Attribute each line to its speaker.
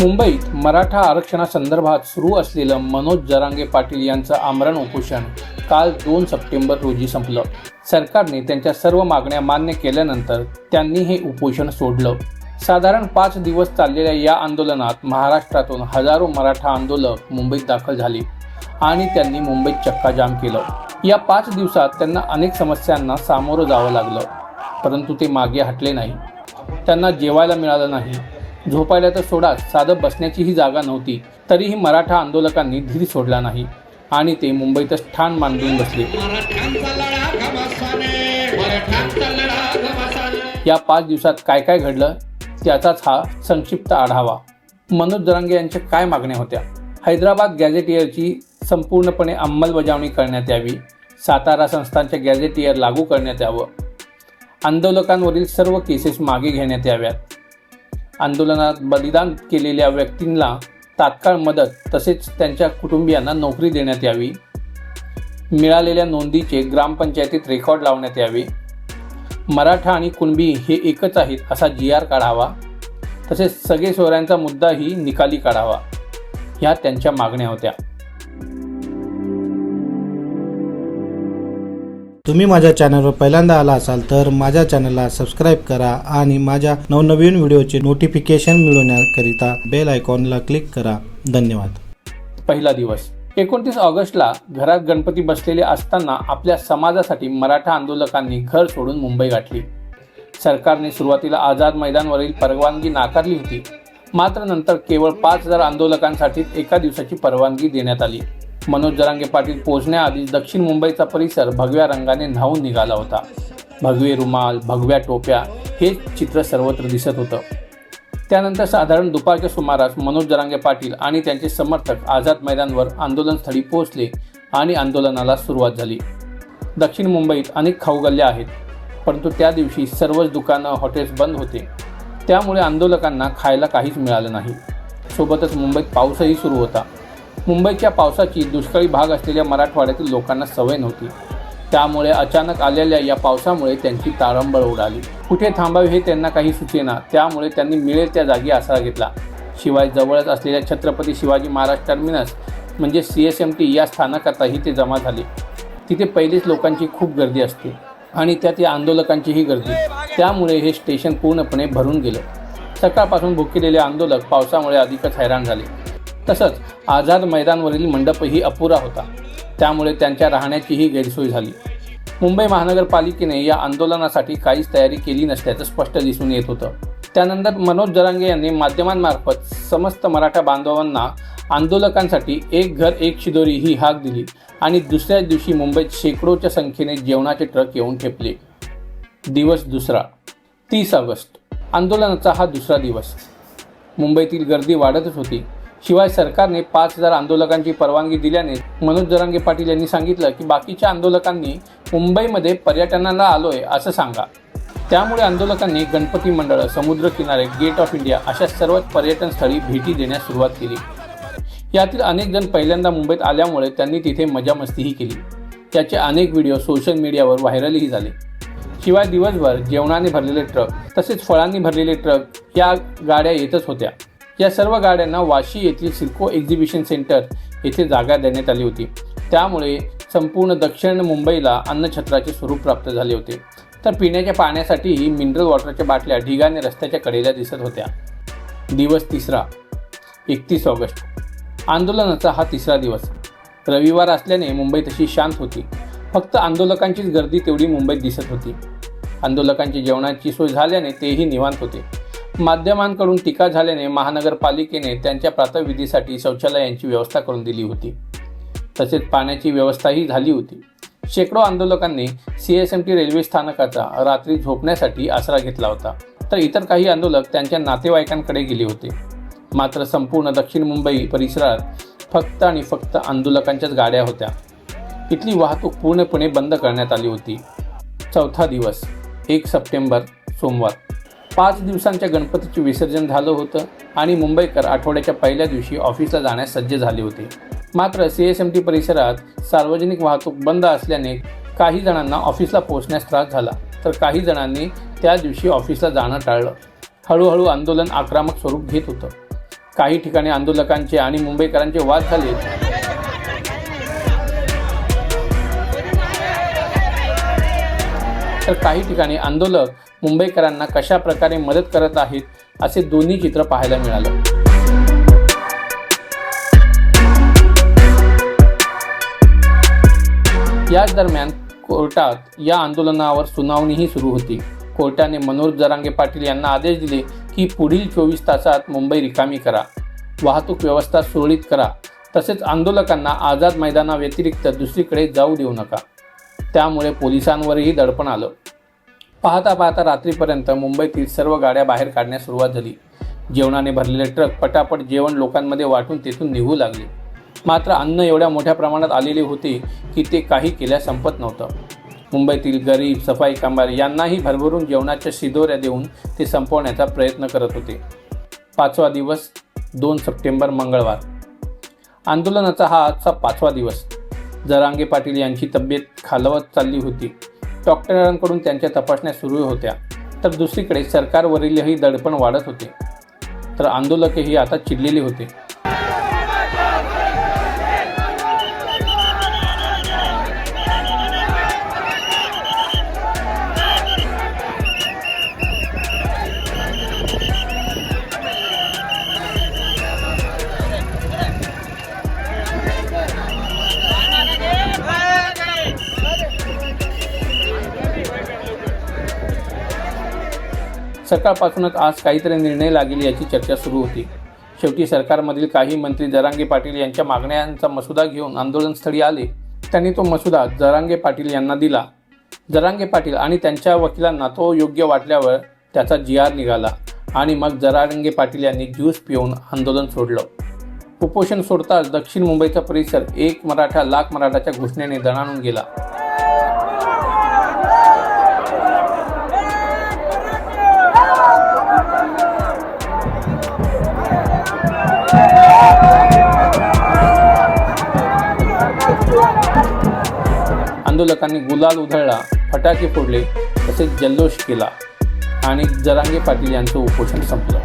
Speaker 1: मुंबईत मराठा आरक्षणासंदर्भात सुरू असलेलं मनोज जरांगे पाटील यांचं आमरण उपोषण काल दोन सप्टेंबर रोजी संपलं. सरकारने त्यांच्या सर्व मागण्या मान्य केल्यानंतर त्यांनी हे उपोषण सोडलं. साधारण पाच दिवस चाललेल्या या आंदोलनात महाराष्ट्रातून हजारो मराठा आंदोलक मुंबईत दाखल झाले आणि त्यांनी मुंबईत चक्काजाम केलं. या पाच दिवसात त्यांना अनेक समस्यांना सामोरं जावं लागलं. परंतु ते मागे हटले नाही. त्यांना जेवायला मिळालं नाही. झोपायला तर सोडा साधं बसण्याचीही जागा नव्हती. तरीही मराठा आंदोलकांनी धीर सोडला नाही. आणि ते मुंबईतच ठाण मांडून बसले. या पाच दिवसात काय काय घडलं त्याचाच हा संक्षिप्त आढावा. मनोज दरंगे यांच्या काय मागण्या होत्या? हैदराबाद गॅझेटियरची संपूर्णपणे अंमलबजावणी करण्यात यावी सातारा संस्थांच्या गॅझेटियर लागू करण्यात यावं. आंदोलकांवरील सर्व केसेस मागे घेण्यात याव्यात. आंदोलनात बलिदान केलेल्या व्यक्तींना तात्काळ मदत तसेच त्यांच्या कुटुंबियांना नोकरी देण्यात यावी. मिळालेल्या नोंदीचे ग्रामपंचायतीत रेकॉर्ड लावण्यात यावे. मराठा आणि कुणबी हे एकच आहेत असा जी आर काढावा. तसेच सगळे सोयऱ्यांचा मुद्दाही निकाली काढावा. ह्या त्यांच्या मागण्या होत्या.
Speaker 2: तुम्ही माझ्या चॅनलवर पहिल्यांदा आला असाल तर माझ्या चॅनलला सबस्क्राईब करा आणि माझ्या नवनवीन व्हिडिओचे नोटिफिकेशन मिळवण्याकरिता बेल आयकॉनला क्लिक करा. धन्यवाद.
Speaker 1: पहिला दिवस. एकोणतीस ऑगस्टला घरात गणपती बसलेले असताना आपल्या समाजासाठी मराठा आंदोलकांनी घर सोडून मुंबई गाठली. सरकारने सुरुवातीला आझाद मैदानवरील परवानगी नाकारली होती. मात्र नंतर केवळ पाच हजार आंदोलकांसाठी एका दिवसाची परवानगी देण्यात आली. मनोज जरांगे पाटील पोहोचण्याआधीच दक्षिण मुंबईचा परिसर भगव्या रंगाने न्हावून निघाला होता. भगवे रुमाल भगव्या टोप्या हे चित्र सर्वत्र दिसत होतं. त्यानंतर साधारण दुपारच्या सुमारास मनोज जरांगे पाटील आणि त्यांचे समर्थक आझाद मैदानवर आंदोलनस्थळी पोहोचले आणि आंदोलनाला सुरुवात झाली. दक्षिण मुंबईत अनेक खाऊगल्ल्या आहेत परंतु त्या दिवशी सर्वच दुकानं हॉटेल्स बंद होते. त्यामुळे आंदोलकांना खायला काहीच मिळालं नाही. सोबतच मुंबईत पाऊसही सुरू होता. मुंबईच्या पावसाची दुष्काळी भाग असलेल्या मराठवाड्यातील लोकांना सवय नव्हती. त्यामुळे अचानक आलेल्या या पावसामुळे त्यांची तारंबळ उडाली. कुठे थांबावे हे त्यांना काही सुचेना त्यामुळे त्यांनी मिळेल त्या जागी आसरा घेतला. शिवाय जवळच असलेल्या छत्रपती शिवाजी महाराज टर्मिनस म्हणजे सी एस एम टी या स्थानकातही ते जमा झाले. तिथे पहिलीच लोकांची खूप गर्दी असते आणि त्यात या आंदोलकांचीही गर्दी. त्यामुळे हे स्टेशन पूर्णपणे भरून गेलं. सकाळपासून भुकेलेले आंदोलक पावसामुळे अधिकच हैराण झाले. तसंच आझाद मैदानवरील मंडपही अपुरा होता. त्यामुळे त्यांच्या राहण्याचीही गैरसोय झाली. मुंबई महानगरपालिकेने या आंदोलनासाठी काहीच तयारी केली नसल्याचं स्पष्ट दिसून येत होतं. त्यानंतर मनोज जरांगे यांनी माध्यमांमार्फत समस्त मराठा बांधवांना आंदोलकांसाठी एक घर एक शिदोरी ही हाक दिली आणि दुसऱ्या दिवशी मुंबईत शेकडोच्या संख्येने जेवणाचे ट्रक येऊन ठेपले. दिवस दुसरा. तीस ऑगस्ट. आंदोलनाचा हा दुसरा दिवस. मुंबईतील गर्दी वाढतच होती. शिवाय सरकारने पाच हजार आंदोलकांची परवानगी दिल्याने मनोज जरांगे पाटील यांनी सांगितलं की बाकीच्या आंदोलकांनी मुंबईमध्ये पर्यटनाला आलोय असं सांगा. त्यामुळे आंदोलकांनी गणपती मंडळ समुद्रकिनारे गेट ऑफ इंडिया अशा सर्वच पर्यटन स्थळी भेटी देण्यास सुरुवात केली. यातील अनेक जण पहिल्यांदा मुंबईत आल्यामुळे त्यांनी तिथे मजामस्तीही केली. त्याचे अनेक व्हिडिओ सोशल मीडियावर व्हायरलही झाले. शिवाय दिवसभर जेवणाने भरलेले ट्रक तसेच फळांनी भरलेले ट्रक या गाड्या येतच होत्या. या सर्व गाड्यांना वाशी येथील सिडको एक्झिबिशन सेंटर येथे जागा देण्यात आली होती. त्यामुळे संपूर्ण दक्षिण मुंबईला अन्नछत्राचे स्वरूप प्राप्त झाले होते. तर पिण्याच्या पाण्यासाठीही मिनरल वॉटरच्या बाटल्या ढिगाने रस्त्याच्या कडेला दिसत होत्या. दिवस तिसरा एकतीस ऑगस्ट. आंदोलनाचा हा तिसरा दिवस. रविवार असल्याने मुंबई तशी शांत होती. फक्त आंदोलकांचीच गर्दी तेवढी मुंबईत दिसत होती. आंदोलकांची जेवणाची सोय झाल्याने तेही निवांत होते. माध्यमांकडून टीका झाल्याने महानगरपालिकेने त्यांच्या प्रातविधीसाठी शौचालयांची व्यवस्था करून दिली होती. तसेच पाण्याची व्यवस्थाही झाली होती. शेकडो आंदोलकांनी C S M T railway स्थानकाचा रात्री झोपण्यासाठी आसरा घेतला होता. तर इतर काही आंदोलक त्यांच्या नातेवाईकांकडे गेले होते. मात्र संपूर्ण दक्षिण मुंबई परिसरात फक्त आणि फक्त आंदोलकांच्याच गाड्या होत्या. इथली वाहतूक पूर्णपणे बंद करण्यात आली होती. चौथा दिवस एक सप्टेंबर सोमवार. पाच दिवसांच्या गणपतीचे विसर्जन झालं होतं आणि मुंबईकर आठवड्याच्या पहिल्या दिवशी ऑफिसला जाण्यास सज्ज झाले होते. मात्र सी एस एम टी परिसरात सार्वजनिक वाहतूक बंद असल्याने काही जणांना ऑफिसला पोहोचण्यास त्रास झाला तर काही जणांनी त्या दिवशी ऑफिसला जाणं टाळलं. हळूहळू आंदोलन आक्रमक स्वरूप घेत होतं. काही ठिकाणी आंदोलकांचे आणि मुंबईकरांचे वाद झाले तर काही ठिकाणी आंदोलक मुंबईकरांना कशा प्रकारे मदत करत आहेत असे दोन्ही चित्र पाहायला मिळालं. याच दरम्यान कोर्टात या आंदोलनावर सुनावणीही सुरू होती. कोर्टाने मनोज जरांगे पाटील यांना आदेश दिले की पुढील चोवीस तासात मुंबई रिकामी करा. वाहतूक व्यवस्था सुरळीत करा. तसेच आंदोलकांना आझाद मैदानाव्यतिरिक्त दुसरीकडे जाऊ देऊ नका. त्यामुळे पोलिसांवरही दडपण आलं. पाहता पाहता रात्रीपर्यंत मुंबईतील सर्व गाड्या बाहेर काढण्यास सुरुवात झाली. जेवणाने भरलेले ट्रक पटापट जेवण लोकांमध्ये वाटून तेथून निघू लागले. मात्र अन्न एवढ्या मोठ्या प्रमाणात आलेले होते की ते काही केल्या संपत नव्हतं. मुंबईतील गरीब सफाई कामगार यांनाही भरभरून जेवणाच्या शिदोऱ्या देऊन ते संपवण्याचा प्रयत्न करत होते. पाचवा दिवस दोन सप्टेंबर मंगळवार. आंदोलनाचा हा आजचा पाचवा दिवस. जरांगे पाटील यांची तब्येत खालवत चालली होती. डॉक्टरांकडून त्यांच्या तपासण्या सुरू होत्या. तर दुसरीकडे सरकारवरीलही दडपण वाढत होते. तर आंदोलकही आता चिडलेले होते. सकाळपासूनच आज काहीतरी निर्णय लागेल याची चर्चा सुरू होती. शेवटी सरकारमधील काही मंत्री जरांगे पाटील यांच्या मागण्यांचा मसुदा घेऊन आंदोलनस्थळी आले. त्यांनी तो मसुदा जरांगे पाटील यांना दिला. जरांगे पाटील आणि त्यांच्या वकिलांना तो योग्य वाटल्यावर त्याचा जी आर निघाला आणि मग जरांगे पाटील यांनी ज्यूस पिऊन आंदोलन सोडलं. उपोषण सोडताच दक्षिण मुंबईचा परिसर एक मराठा लाख मराठाच्या घोषणेने दणाणून गेला. आंदोलकांनी गुलाल उधळला फटाके फोडले तसेच जल्लोष केला आणि जरांगे पाटील यांचं उपोषण संपलं.